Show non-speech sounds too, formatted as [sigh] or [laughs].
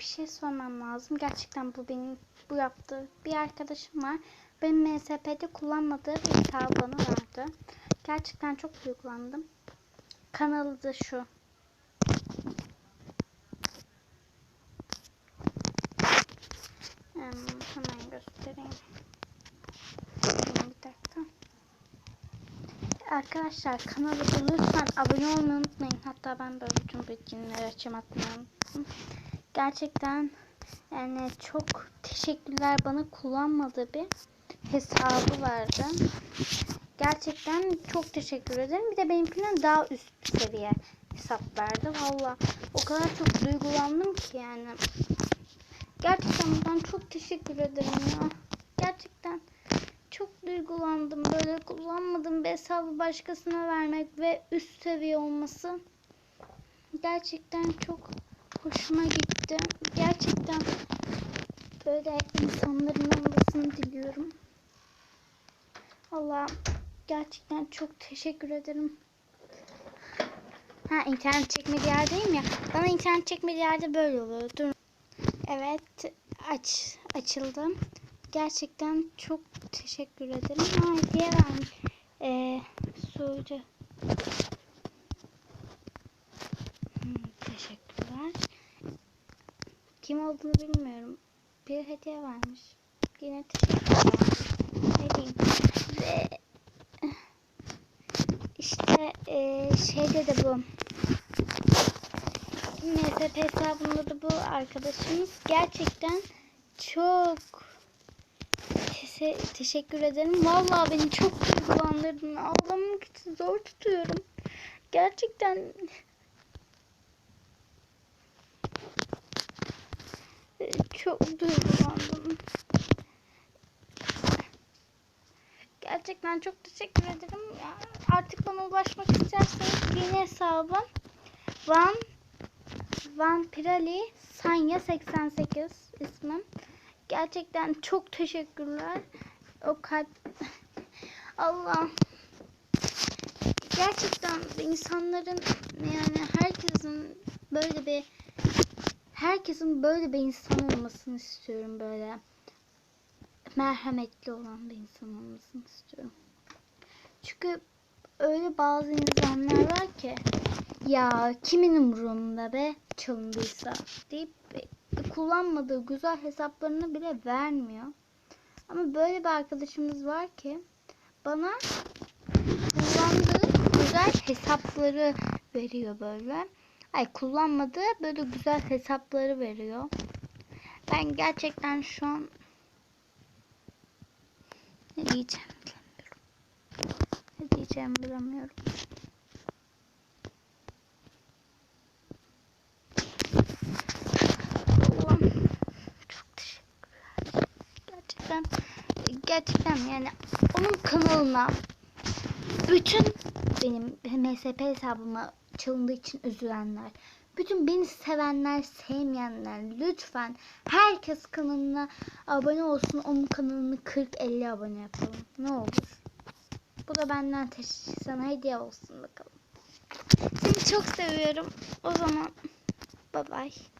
bir şey sormam lazım. Gerçekten bu benim bu yaptığı bir arkadaşım var. Benim MSP'de kullanmadığı bir bana verdi. Gerçekten çok duygulandım. Kanalı da şu. Hemen göstereyim. Bir dakika. Arkadaşlar kanala da lütfen abone olmayı unutmayın. Hatta ben böyle bütün bilgileri unuttum. Gerçekten yani çok teşekkürler bana kullanmadığı bir hesabı vardı. Gerçekten çok teşekkür ederim. Bir de benimkinden daha üst seviye hesap verdi. Valla o kadar çok duygulandım ki yani. Gerçekten ben çok teşekkür ederim ya. Gerçekten çok duygulandım. Böyle kullanmadığım bir hesabı başkasına vermek ve üst seviye olması gerçekten çok hoşuma gitti. Gerçekten böyle insanların olmasını diliyorum. Allah gerçekten çok teşekkür ederim. Ha internet çekmediği yerdeyim ya. Bana internet çekmediği yerde böyle oluyor. Dur. Evet aç açıldım. Gerçekten çok teşekkür ederim. Ha hediye vermiş. Ee, Suudi. Hmm, teşekkürler. Kim olduğunu bilmiyorum. Bir hediye vermiş. Yine teşekkürler. Ne diyeyim. Ve işte e, şeyde de bu. MSP hesabında da bu arkadaşımız gerçekten çok Tese- teşekkür ederim. Vallahi beni çok duygulandırdın. Ağlamak için zor tutuyorum. Gerçekten çok duygulandım. Gerçekten çok teşekkür ederim. Artık bana ulaşmak isterseniz yeni hesabım Van Van Pirali Sanya 88 ismim. Gerçekten çok teşekkürler. O kalp [laughs] Allah gerçekten insanların yani herkesin böyle bir herkesin böyle bir insan olmasını istiyorum böyle merhametli olan bir insan olmasını istiyorum. Çünkü öyle bazı insanlar var ki ya kimin umurunda be çalındıysa deyip kullanmadığı güzel hesaplarını bile vermiyor. Ama böyle bir arkadaşımız var ki bana kullandığı güzel hesapları veriyor böyle. Ay kullanmadığı böyle güzel hesapları veriyor. Ben gerçekten şu an ne diyeceğim bilemiyorum. Ne diyeceğimi bilemiyorum. Allah'ım çok teşekkürler. Gerçekten gerçekten yani onun kanalına bütün benim MSP hesabıma çalındığı için üzülenler, bütün beni sevenler, sevmeyenler lütfen herkes kanalına abone olsun. Onun kanalını 40-50 abone yapalım. Ne olur. Bu da benden teşekkür sana hediye olsun bakalım. Seni çok seviyorum. O zaman bye bye.